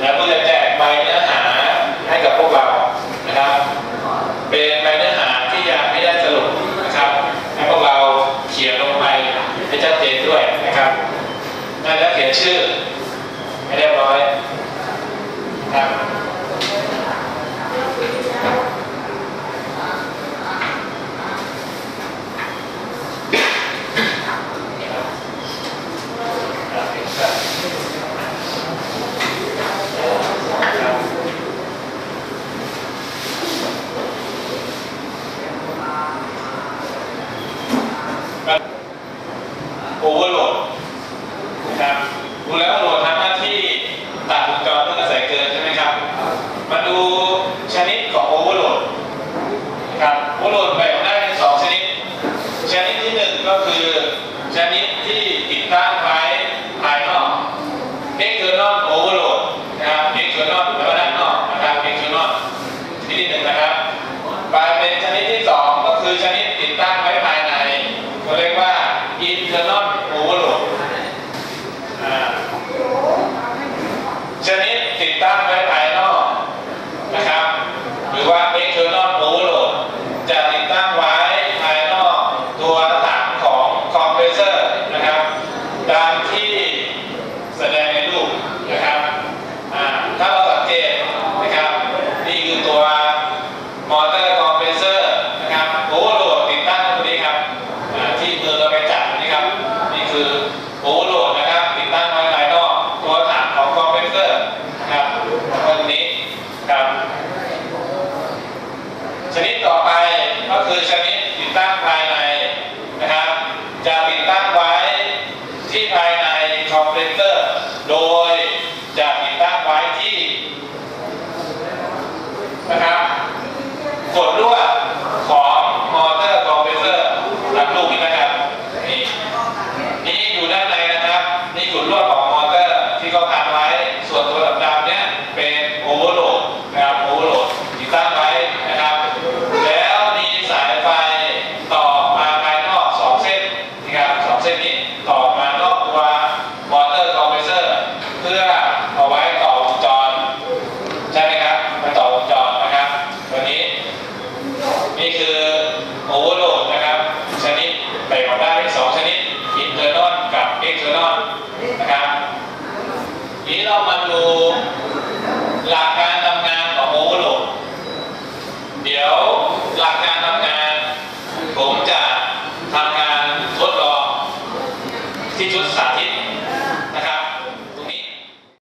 นะก็จะแจกใบเนื้อหาให้กับพวกเรานะครับ เป็นใบเนื้อหาที่ยังไม่ได้สรุปนะครับให้พวกเราเขียนลงไปให้ชัดเจนด้วยนะครับน่าจะเขียนชื่อให้เรียบร้อยครับ โอเวอร์โหลดนะครับดูแล้วโหลดทำหน้าที่ตัดวงจรเมื่อกระแสเกินใช่ไหมครับ มาดูชนิดของโอเวอร์โหลดครับโอเวอร์โหลดแบบ Giovanni No ต้องมาดูหลักการทำงานของโมเวอลเดี๋ยวหลักการทำงาน ผมจะทำงานทดลองที่ชุดสาธิต